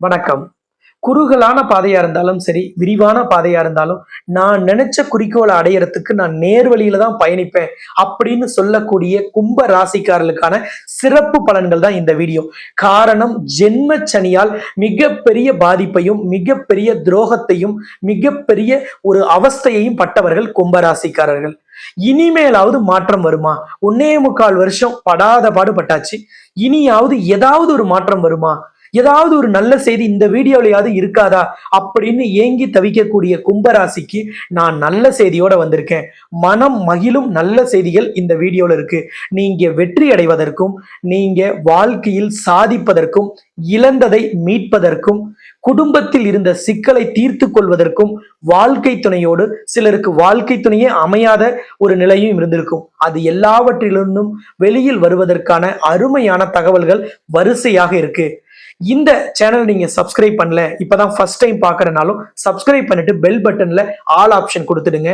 வணக்கம். குறுகலான பாதையா இருந்தாலும் சரி விரிவான பாதையா இருந்தாலும் நான் நினைச்ச குறிக்கோளை அடையறதுக்கு நான் நேர் வழியில தான் பயணிப்பேன் அப்படின்னு சொல்லக்கூடிய கும்ப ராசிக்காரர்களுக்கான சிறப்பு பலன்கள் தான் இந்த வீடியோ. காரணம் ஜென்ம சனியால் மிகப்பெரிய பாதிப்பையும் மிகப்பெரிய துரோகத்தையும் மிகப்பெரிய ஒரு அவஸ்தையையும் பட்டவர்கள் கும்பராசிக்காரர்கள் இனிமேலாவது மாற்றம் வருமா? ஒன்னே முக்கால் வருஷம் படாத பாடுபட்டாச்சு. இனியாவது ஏதாவது ஒரு மாற்றம் வருமா? ஏதாவது ஒரு நல்ல செய்தி இந்த வீடியோலையாவது இருக்காதா அப்படின்னு ஏங்கி தவிக்கக்கூடிய கும்பராசிக்கு நான் நல்ல செய்தியோட வந்திருக்கேன். மனம் மகிழும் நல்ல செய்திகள் இந்த வீடியோல இருக்கு. நீங்க வெற்றி அடைவதற்கும் நீங்க வாழ்க்கையில் சாதிப்பதற்கும் இழந்ததை மீட்பதற்கும் குடும்பத்தில் இருந்த சிக்கலை தீர்த்து கொள்வதற்கும் வாழ்க்கை துணையோடு சிலருக்கு வாழ்க்கை துணையே அமையாத ஒரு நிலையும் இருந்திருக்கும். அது எல்லாவற்றிலிருந்தும் வெளியில் வருவதற்கான அருமையான தகவல்கள் வரிசையாக இருக்கு. இந்த சேனல் நீங்க சப்ஸ்கிரைப் பண்ணல இப்பதான் ஃபர்ஸ்ட் டைம் பார்க்கறனாலும் சப்ஸ்கிரைப் பண்ணிட்டு பெல் பட்டன்ல ஆல் ஆப்ஷன் கொடுத்துடுங்க.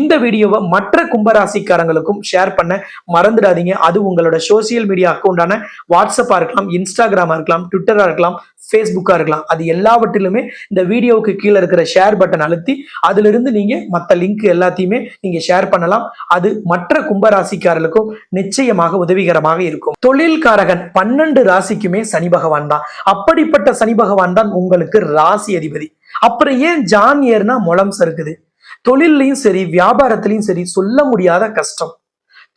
இந்த வீடியோவை மற்ற கும்பராசிக்காரங்களுக்கும் ஷேர் பண்ண மறந்துடாதீங்க. அது உங்களோட சோசியல் மீடியா அக்கௌண்டான வாட்ஸ்அப்பா இருக்கலாம் இன்ஸ்டாகிராமா இருக்கலாம் ட்விட்டரா இருக்கலாம் ஃபேஸ்புக்கா இருக்கலாம். அது எல்லாவற்றிலுமே இந்த வீடியோவுக்கு கீழே இருக்கிற ஷேர் பட்டன் அழுத்தி அதுல இருந்து நீங்க மற்ற லிங்க் எல்லாத்தையுமே நீங்க ஷேர் பண்ணலாம். அது மற்ற கும்பராசிக்காரர்களுக்கும் நிச்சயமாக உதவிகரமாக இருக்கும். தொழில்காரகன் பன்னெண்டு ராசிக்குமே சனி பகவான் தான். அப்படிப்பட்ட சனி பகவான் தான் உங்களுக்கு ராசி அதிபதி. அப்புறம் ஏன் ஜான் ஏர்னா முளம் சறுக்குது? தொழில்லையும் சரி வியாபாரத்திலையும் சரி சொல்ல முடியாத கஷ்டம்.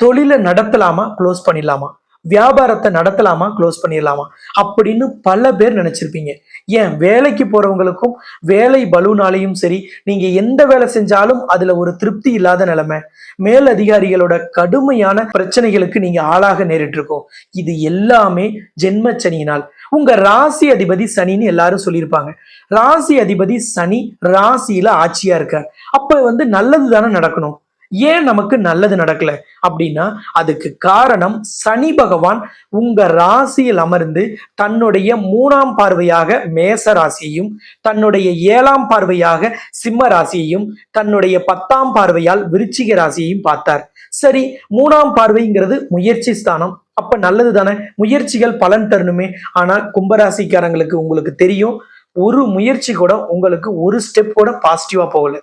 தொழிலை நடத்தலாமா க்ளோஸ் பண்ணிடலாமா? வியாபாரத்தை நடத்தலாமா? க்ளோஸ் பண்ணிடலாமா? அப்படின்னு பல பேர் நினைச்சிருப்பீங்க. ஏன்? வேலைக்கு போறவங்களுக்கும் வேலை பலூனாலையும் சரி நீங்க எந்த வேலை செஞ்சாலும் அதுல ஒரு திருப்தி இல்லாத நிலைமை. மேல் அதிகாரிகளோட கடுமையான பிரச்சனைகளுக்கு நீங்க ஆளாக நேரிட்டு இருக்கோம் இது எல்லாமே ஜென்மச்சனியினால் உங்க ராசி அதிபதி சனின்னு எல்லாரும் சொல்லியிருப்பாங்க. ராசி அதிபதி சனி ராசியில ஆட்சியா இருக்கார். அப்ப வந்து நல்லது தானே நடக்கணும். ஏன் நமக்கு நல்லது நடக்கல? அப்படின்னா அதுக்கு காரணம் சனி பகவான் உங்க ராசியில் அமர்ந்து தன்னுடைய மூணாம் பார்வையாக மேச ராசியையும் தன்னுடைய ஏழாம் பார்வையாக சிம்ம ராசியையும் தன்னுடைய பத்தாம் பார்வையால் விருச்சிக ராசியையும் பார்த்தார். சரி மூணாம் பார்வைங்கிறது முயற்சி ஸ்தானம். அப்ப நல்லது தானே? முயற்சிகள் பலன் தரணுமே. ஆனா கும்பராசிக்காரங்களுக்கு உங்களுக்கு தெரியும் ஒரு முயற்சி கூட உங்களுக்கு ஒரு ஸ்டெப் கூட பாசிட்டிவா போகல.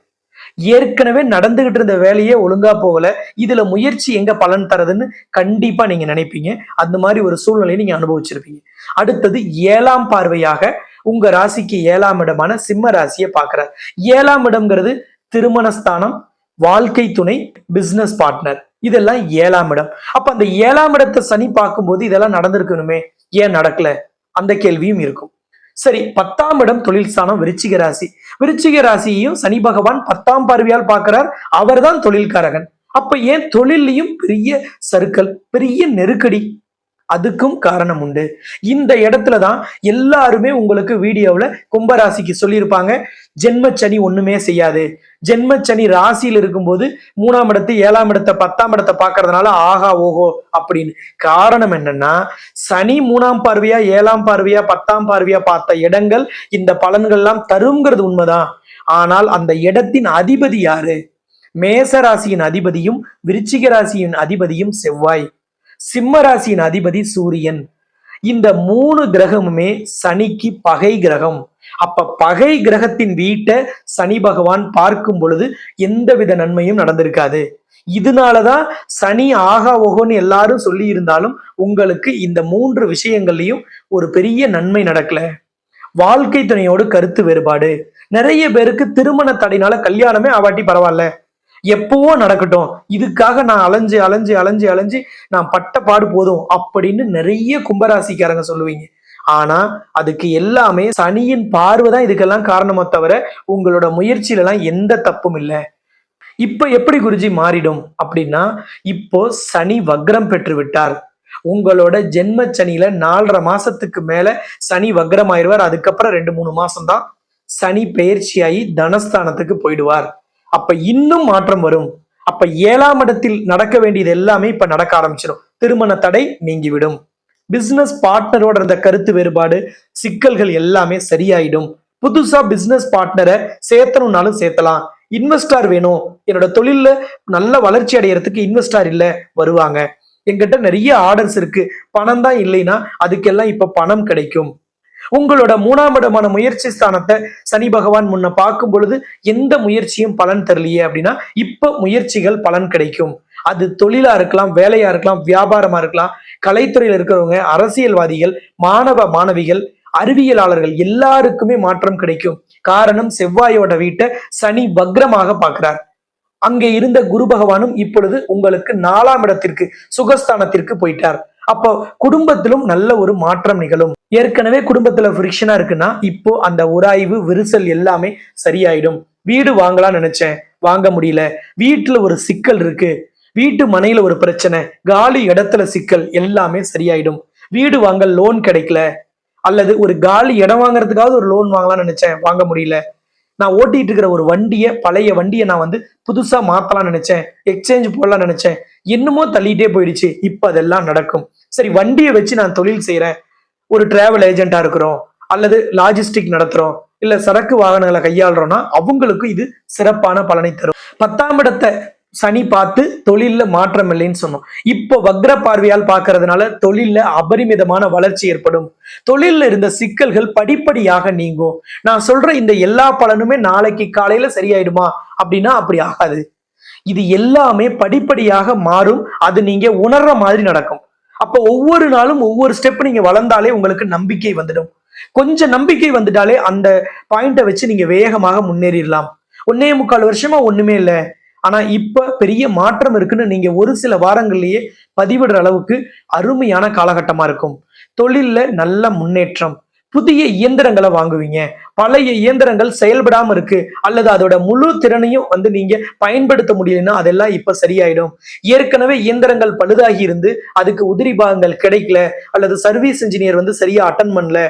ஏற்கனவே நடந்துகிட்டு இருந்த வேலையே ஒழுங்கா போகல. இதுல முயற்சி எங்க பலன் தரதுன்னு கண்டிப்பா நீங்க நினைப்பீங்க. அந்த மாதிரி ஒரு சூழ்நிலையை நீங்க அனுபவிச்சிருப்பீங்க. அடுத்தது ஏழாம் பார்வையாக உங்க ராசிக்கு ஏழாம் இடமான சிம்ம ராசியை பார்க்கிறார். ஏழாம் இடம்ங்கிறது திருமணஸ்தானம் வாழ்க்கை துணை பிசினஸ் பார்ட்னர் இதெல்லாம் ஏழாம் இடம். அப்ப அந்த ஏழாம் இடத்தை சனி பார்க்கும்போது இதெல்லாம் நடந்திருக்கணுமே? ஏன் நடக்கல? அந்த கேள்வியும் இருக்கும். சரி பத்தாம் இடம் தொழில் ஸ்தானம் விருச்சிக ராசி. விருச்சிக ராசியையும் சனி பகவான் பத்தாம் பார்வையால் பார்க்கிறார். அவர்தான் தொழில்காரகன். அப்ப ஏன் தொழிலையும் பெரிய சருக்கள் பெரிய நெருக்கடி? அதுக்கும் காரணம் உண்டு இந்த இடத்துல தான் எல்லாருமே உங்களுக்கு வீடியோவில் கும்பராசிக்கு சொல்லியிருப்பாங்க. ஜென்மச்சனி ஒண்ணுமே செய்யாது. ஜென்மச்சனி ராசியில் இருக்கும்போது மூணாம் இடத்து ஏழாம் இடத்தை பத்தாம் இடத்தை பார்க்கறதுனால ஆகா ஓஹோ அப்படின்னு. காரணம் என்னன்னா சனி மூணாம் பார்வையா ஏழாம் பார்வையா பத்தாம் பார்வையா பார்த்த இடங்கள் இந்த பலன்கள்லாம் தருங்கிறது உண்மைதான். ஆனால் அந்த இடத்தின் அதிபதி யாரு? மேச ராசியின் அதிபதியும் விருச்சிக ராசியின் அதிபதியும் செவ்வாய். சிம்மராசியின் அதிபதி சூரியன். இந்த மூணு கிரகமுமே சனிக்கு பகை கிரகம். அப்ப பகை கிரகத்தின் வீட்டை சனி பகவான் பார்க்கும் பொழுது எந்தவித நன்மையும் நடந்திருக்காது. இதனாலதான் சனி ஆகா ஓகோன்னு எல்லாரும் சொல்லி இருந்தாலும் உங்களுக்கு இந்த மூன்று விஷயங்கள்லயும் ஒரு பெரிய நன்மை நடக்கல. வாழ்க்கை துணையோடு கருத்து வேறுபாடு. நிறைய பேருக்கு திருமண தடைனால கல்யாணமே ஆவாட்டி பரவாயில்ல. எப்பவோ நடக்கட்டும். இதுக்காக நான் அலைஞ்சு அலைஞ்சு அலைஞ்சு அலைஞ்சு நான் பட்ட பாடு போதும் அப்படின்னு நிறைய கும்பராசிக்காரங்க சொல்லுவீங்க. ஆனா அதுக்கு எல்லாமே சனியின் பார்வை தான் இதுக்கெல்லாம் காரணமா தவிர உங்களோட முயற்சியில எல்லாம் எந்த தப்பும் இல்லை. இப்ப எப்படி குருஜி மாறிடும் அப்படின்னா இப்போ சனி வக்ரம் பெற்று விட்டார். உங்களோட ஜென்ம சனியில நாலரை மாசத்துக்கு மேல சனி வக்ரம் ஆயிடுவார் அதுக்கப்புறம் ரெண்டு மூணு மாசம் தான் சனி பெயர்ச்சியாகி தனஸ்தானத்துக்கு போயிடுவார். அப்ப இன்னும் மாற்றம் வரும். அப்ப ஏழாம் இடத்தில் நடக்க வேண்டியது எல்லாமே இப்ப நடக்க ஆரம்பிச்சிடும் திருமண தடை நீங்கிவிடும். பிசினஸ் பார்ட்னரோட இருந்த கருத்து வேறுபாடு சிக்கல்கள் எல்லாமே சரியாயிடும். புதுசா பிசினஸ் பார்ட்னரை சேர்த்தணும்னாலும் சேர்த்தலாம். இன்வெஸ்டார் வேணும். என்னோட தொழில்ல நல்ல வளர்ச்சி அடையறதுக்கு இன்வெஸ்டார் இல்ல வருவாங்க. எங்கிட்ட நிறைய ஆர்டர்ஸ் இருக்கு. பணம் தான் இல்லைன்னா அதுக்கெல்லாம் இப்ப பணம் கிடைக்கும். உங்களோட மூணாம் இடமான முயற்சி ஸ்தானத்தை சனி பகவான் முன்ன பார்க்கும் பொழுது எந்த முயற்சியும் பலன் தரலையே அப்படின்னா இப்ப முயற்சிகள் பலன் கிடைக்கும். அது தொழிலா இருக்கலாம் வேலையா இருக்கலாம் வியாபாரமா இருக்கலாம் கலைத்துறையில் இருக்கிறவங்க அரசியல்வாதிகள் மாணவ மாணவிகள் அறிவியலாளர்கள் எல்லாருக்குமே மாற்றம் கிடைக்கும். காரணம் செவ்வாயோட வீட்டை சனி வக்ரமாக பார்க்கிறார். அங்கே இருந்த குரு பகவானும் இப்பொழுது உங்களுக்கு நாலாம் இடத்திற்கு சுகஸ்தானத்திற்கு போயிட்டார். அப்போ குடும்பத்திலும் நல்ல ஒரு மாற்றம் நிகழும். ஏற்கனவே குடும்பத்துல ஃப்ரிக்ஷனா இருக்குன்னா இப்போ அந்த உராய்வு விரிசல் எல்லாமே சரியாயிடும். வீடு வாங்கலாம்னு நினைச்சேன். வாங்க முடியல. வீட்டுல ஒரு சிக்கல் இருக்கு. வீட்டு மனையில ஒரு பிரச்சனை. காலி இடத்துல சிக்கல் எல்லாமே சரியாயிடும். வீடு வாங்க லோன் கிடைக்கல. அல்லது ஒரு காலி இடம் வாங்குறதுக்காவது ஒரு லோன் வாங்கலாம்னு நினைச்சேன். வாங்க முடியல. நான் ஓட்டிட்டு இருக்கிற ஒரு வண்டியை பழைய வண்டியை நான் வந்து புதுசா மாத்தலாம்னு நினைச்சேன். எக்ஸ்சேஞ்ச் போடலாம்னு நினைச்சேன். என்னமோ தள்ளிட்டே போயிடுச்சு. இப்ப அதெல்லாம் நடக்கும். சரி வண்டியை வச்சு நான் தொழில் செய்யறேன் ஒரு டிராவல் ஏஜென்ட்டா இருக்கிறோம் அல்லது லாஜிஸ்டிக் நடத்துறோம் இல்ல சரக்கு வாகனங்களை கையாளுறோம்னா அவங்களுக்கு இது சிறப்பான பலனை தரும். பத்தாம் இடத்தை சனி பார்த்து தொழில்ல மாற்றம் இல்லைன்னு சொன்னோம். இப்போ வக்ர பார்வையால் பார்க்கறதுனால தொழில்ல அபரிமிதமான வளர்ச்சி ஏற்படும். தொழில்ல இருந்த சிக்கல்கள் படிப்படியாக நீங்கும். நான் சொல்ற இந்த எல்லா பலனுமே நாளைக்கு காலையில சரியாயிடுமா? அப்படின்னா அப்படி ஆகாது. இது எல்லாமே படிப்படியாக மாறும். அது நீங்க உணர்ற மாதிரி நடக்கும். அப்போ ஒவ்வொரு நாளும் ஒவ்வொரு ஸ்டெப் நீங்க வளர்ந்தாலே உங்களுக்கு நம்பிக்கை வந்துடும். கொஞ்சம் நம்பிக்கை வந்துட்டாலே அந்த பாயிண்ட்டை வச்சு நீங்க வேகமாக முன்னேறிடலாம். ஒன்னே முக்கால் வருஷமா ஒண்ணுமே இல்லை. ஆனா இப்ப பெரிய மாற்றம் இருக்குன்னு நீங்க ஒரு சில வாரங்கள்லயே பதிவிடுற அளவுக்கு அருமையான காலகட்டமா இருக்கும். தொழில்ல நல்ல முன்னேற்றம். புதிய இயந்திரங்களை வாங்குவீங்க. பழைய இயந்திரங்கள் செயல்படாம இருக்கு. அல்லது அதோட முழு திறனையும் வந்து நீங்க பயன்படுத்த முடியலன்னா அதெல்லாம் இப்ப சரியாயிடும். ஏற்கனவே இயந்திரங்கள் பழுதாகி இருந்து அதுக்கு உதிரி பாகங்கள் கிடைக்கல. அல்லது சர்வீஸ் இன்ஜினியர் வந்து சரியா அட்டன் பண்ணல.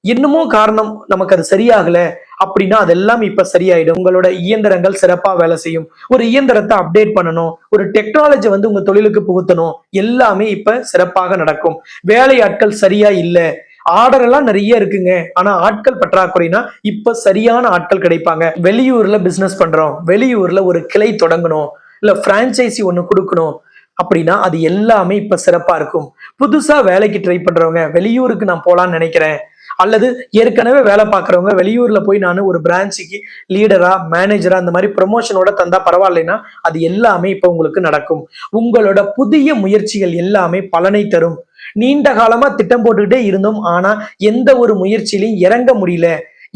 இன்னமும் காரணம் நமக்கு அது சரியாகல அப்படின்னா அதெல்லாம் இப்ப சரியாயிடும். உங்களோட இயந்திரங்கள் சிறப்பா வேலை செய்யும். ஒரு இயந்திரத்தை அப்டேட் பண்ணணும். ஒரு டெக்னாலஜி வந்து உங்க தொழிலுக்கு புகுத்தணும். எல்லாமே இப்ப சிறப்பாக நடக்கும். வேலை ஆட்கள் சரியா இல்லை. ஆர்டர் எல்லாம் நிறைய இருக்குங்க. ஆனா ஆட்கள் பற்றாக்குறைனா இப்ப சரியான ஆட்கள் கிடைப்பாங்க. வெளியூர்ல பிசினஸ் பண்றோம். வெளியூர்ல ஒரு கிளை தொடங்கணும். இல்ல பிரான்ச்சைசி ஒண்ணு கொடுக்கணும். அப்படின்னா அது எல்லாமே இப்ப சிறப்பா இருக்கும். புதுசா வேலைக்கு ட்ரை பண்றவங்க வெளியூருக்கு நான் போலான்னு நினைக்கிறேன். அல்லது ஏற்கனவே வேலை பார்க்குறவங்க வெளியூர்ல போய் நான் ஒரு பிரான்ச்சுக்கு லீடரா மேனேஜரா அந்த மாதிரி ப்ரொமோஷனோட தந்தா பரவாயில்லைன்னா அது எல்லாமே இப்போ உங்களுக்கு நடக்கும். உங்களோட புதிய முயற்சிகள் எல்லாமே பலனை தரும். நீண்ட காலமா திட்டம் போட்டுக்கிட்டே இருந்தோம். ஆனா எந்த ஒரு முயற்சியிலையும் இறங்க முடியல.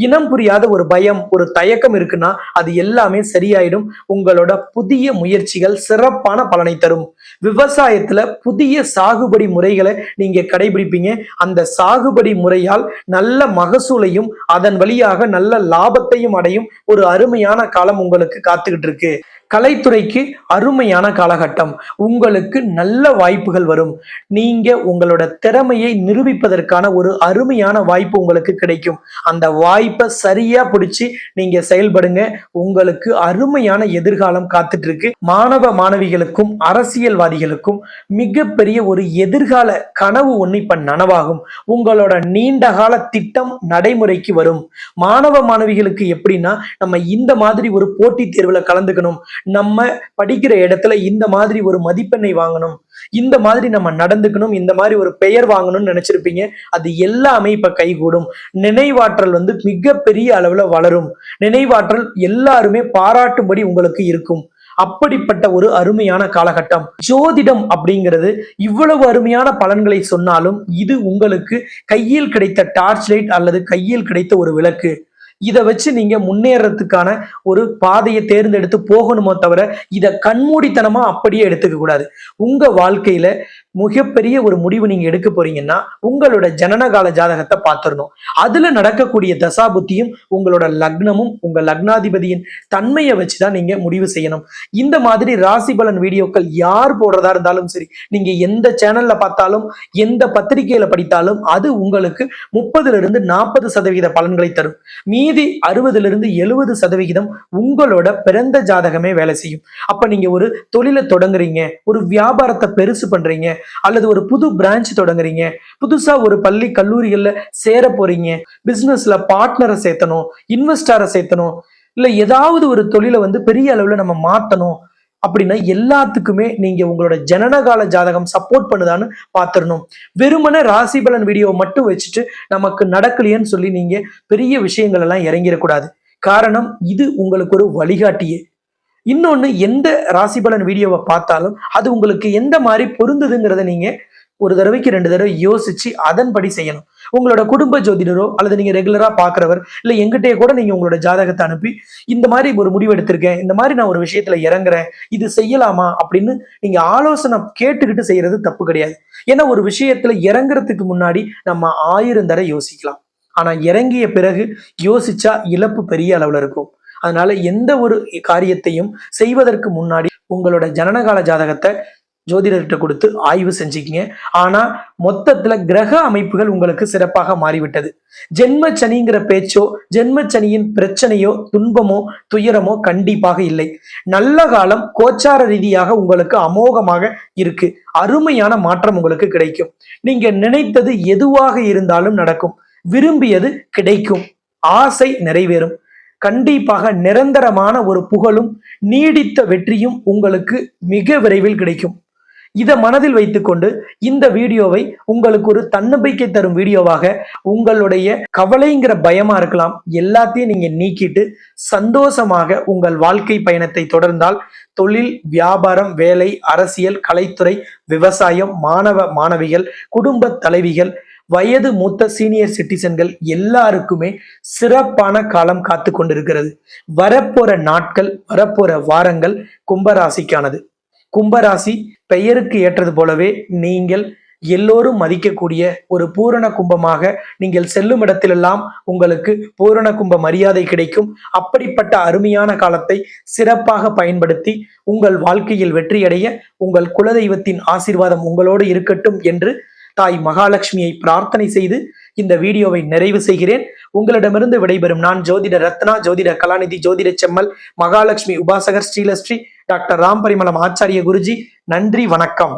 இனம் புரியாத ஒரு பயம் ஒரு தயக்கம் இருக்குன்னா அது எல்லாமே சரியாயிடும். உங்களோட புதிய முயற்சிகள் சிறப்பான பலனை தரும். விவசாயத்துல புதிய சாகுபடி முறைகளை நீங்க கடைபிடிப்பீங்க. அந்த சாகுபடி முறையால் நல்ல மகசூலையும் அதன் வழியாக நல்ல லாபத்தையும் அடையும் ஒரு அருமையான காலம் உங்களுக்கு காத்துக்கிட்டு இருக்கு. கலைத்துறைக்கு அருமையான காலகட்டம். உங்களுக்கு நல்ல வாய்ப்புகள் வரும். நீங்க உங்களோட திறமையை நிரூபிப்பதற்கான ஒரு அருமையான வாய்ப்பு உங்களுக்கு கிடைக்கும். அந்த வாய்ப்பை சரியா பிடிச்சி நீங்க செயல்படுங்க. உங்களுக்கு அருமையான எதிர்காலம் காத்துட்டு இருக்கு மாணவ மாணவிகளுக்கும் அரசியல்வாதிகளுக்கும் மிகப்பெரிய ஒரு எதிர்கால கனவு ஒன்று இப்ப நனவாகும். உங்களோட நீண்ட கால திட்டம் நடைமுறைக்கு வரும். மாணவ மாணவிகளுக்கு எப்படின்னா நம்ம இந்த மாதிரி ஒரு போட்டித் தேர்வுல கலந்துக்கணும். நம்ம படிக்கிற இடத்துல இந்த மாதிரி ஒரு மதிப்பெண்ணை வாங்கணும். இந்த மாதிரி நம்ம நடந்துக்கணும். இந்த மாதிரி ஒரு பெயர் வாங்கணும்னு நினைச்சிருப்பீங்க. அது எல்லாமே இப்ப கைகூடும். நினைவாற்றல் வந்து மிகப்பெரிய அளவுல வளரும். நினைவாற்றல் எல்லாருமே பாராட்டும்படி உங்களுக்கு இருக்கும். அப்படிப்பட்ட ஒரு அருமையான காலகட்டம். ஜோதிடம் அப்படிங்கிறது இவ்வளவு அருமையான பலன்களை சொன்னாலும் இது உங்களுக்கு கையில் கிடைத்த டார்ச் லைட் அல்லது கையில் கிடைத்த ஒரு விளக்கு. இதை வச்சு நீங்க முன்னேறதுக்கான ஒரு பாதையை தேர்ந்தெடுத்து போகணுமோ தவிர இதை கண்மூடித்தனமா அப்படியே எடுத்துக்க கூடாது உங்க வாழ்க்கையில மிகப்பெரிய ஒரு முடிவு நீங்க எடுக்க போறீங்கன்னா உங்களோட ஜனனகால ஜாதகத்தை பார்த்துடணும். அதுல நடக்கக்கூடிய தசாபுத்தியும் உங்களோட லக்னமும் உங்க லக்னாதிபதியின் தன்மையை வச்சுதான் நீங்க முடிவு செய்யணும். இந்த மாதிரி ராசி பலன் வீடியோக்கள் யார் போடுறதா இருந்தாலும் சரி நீங்க எந்த சேனல்ல பார்த்தாலும் எந்த பத்திரிகையில படித்தாலும் அது உங்களுக்கு முப்பதுல இருந்து நாற்பது சதவீத பலன்களை தரும். மீதி அறுபதுல இருந்து எழுபது சதவிகிதம் உங்களோட பிறந்த ஜாதகமே வேலை செய்யும். அப்ப நீங்க ஒரு தொழிலை தொடங்குறீங்க ஒரு வியாபாரத்தை பெருசு பண்றீங்க அல்லது ஒரு புது பிரான்ச் தொடங்குறீங்க. புதுசா ஒரு பள்ளி கல்லூரிகள்ல சேர போறீங்க. பிசினஸ்ல பார்ட்னரை சேர்த்தணும் இன்வெஸ்டரை சேர்த்தணும் இல்ல ஏதாவது ஒரு தொழிலை வந்து பெரிய அளவுல நம்ம மாத்தணும் அப்படின்னா எல்லாத்துக்குமே நீங்க உங்களோட ஜனனகால ஜாதகம் சப்போர்ட் பண்ணுதான்னு பார்த்துடணும் வெறுமனே ராசி பலன் வீடியோ மட்டும் வச்சுட்டு நமக்கு நடக்கலையேன்னு சொல்லி நீங்க பெரிய விஷயங்கள் எல்லாம் இறங்கிடக்கூடாது. காரணம் இது உங்களுக்கு ஒரு வழிகாட்டியே. இன்னொன்று எந்த ராசி பலன் வீடியோவை பார்த்தாலும் அது உங்களுக்கு எந்த மாதிரி பொருந்துதுங்கிறத நீங்கள் ஒரு தடவைக்கு ரெண்டு தடவை யோசிச்சு அதன்படி செய்யணும். உங்களோட குடும்ப ஜோதிடரோ அல்லது நீங்க ரெகுலரா பாக்குறவர் இல்ல எங்கிட்டே கூட நீங்க உங்களோட ஜாதகத்தை அனுப்பி இந்த மாதிரி ஒரு முடிவு எடுத்திருக்கேன் இந்த மாதிரி நான் ஒரு விஷயத்துல இறங்குறேன் இது செய்யலாமா அப்படின்னு நீங்க ஆலோசனை கேட்டுக்கிட்டு செய்யறது தப்பு கிடையாது. ஏன்னா ஒரு விஷயத்துல இறங்குறதுக்கு முன்னாடி நம்ம ஆயிரம் தடவை யோசிக்கலாம். ஆனா இறங்கிய பிறகு யோசிச்சா இழப்பு பெரிய அளவுல இருக்கும். அதனால எந்த ஒரு காரியத்தையும் செய்வதற்கு முன்னாடி உங்களோட ஜனனகால ஜாதகத்தை ஜோதிடர்கிட்ட கொடுத்து ஆய்வு செஞ்சுக்கிங்க. ஆனா மொத்தத்துல கிரக அமைப்புகள் உங்களுக்கு சிறப்பாக மாறிவிட்டது. ஜென்ம சனிங்கிற பேச்சோ ஜென்ம சனியின் பிரச்சனையோ துன்பமோ துயரமோ கண்டிப்பாக இல்லை. நல்ல காலம் கோச்சார ரீதியாக உங்களுக்கு அமோகமாக இருக்கு. அருமையான மாற்றம் உங்களுக்கு கிடைக்கும். நீங்க நினைத்தது எதுவாக இருந்தாலும் நடக்கும். விரும்பியது கிடைக்கும். ஆசை நிறைவேறும். கண்டிப்பாக நிரந்தரமான ஒரு புகழும் நீடித்த வெற்றியும் உங்களுக்கு மிக விரைவில் கிடைக்கும். இதை மனதில் வைத்துக்கொண்டு இந்த வீடியோவை உங்களுக்கு ஒரு தன்னம்பிக்கை தரும் வீடியோவாக உங்களுடைய கவலைங்கிற பயமா இருக்கலாம் எல்லாத்தையும் நீங்க நீக்கிட்டு சந்தோஷமாக உங்கள் வாழ்க்கை பயணத்தை தொடர்ந்தால் தொழில் வியாபாரம் வேலை அரசியல் கலைத்துறை விவசாயம் மாணவ மாணவிகள் குடும்ப தலைவிகள் வயது மூத்த சீனியர் சிட்டிசன்கள் எல்லாருக்குமே சிறப்பான காலம் காத்து கொண்டிருக்கிறது. வரப்போற நாட்கள் வரப்போற வாரங்கள் கும்பராசிக்கானது. கும்பராசி பெயருக்கு ஏற்றது போலவே நீங்கள் எல்லோரும் மதிக்கக்கூடிய ஒரு பூரண கும்பமாக நீங்கள் செல்லும் இடத்திலெல்லாம் உங்களுக்கு பூரண கும்ப மரியாதை கிடைக்கும். அப்படிப்பட்ட அருமையான காலத்தை சிறப்பாக பயன்படுத்தி உங்கள் வாழ்க்கையில் வெற்றியடைய உங்கள் குலதெய்வத்தின் ஆசீர்வாதம் உங்களோடு இருக்கட்டும் என்று தாய் மகாலட்சுமியை பிரார்த்தனை செய்து இந்த வீடியோவை நிறைவு செய்கிறேன். உங்களிடமிருந்து விடைபெறும் நான் ஜோதிட ரத்னா ஜோதிட கலாநிதி ஜோதிட செம்மல் மகாலட்சுமி உபாசகர் ஸ்ரீலஸ்ரீ டாக்டர் ராம் பரிமளம் ஆச்சாரிய குருஜி. நன்றி வணக்கம்.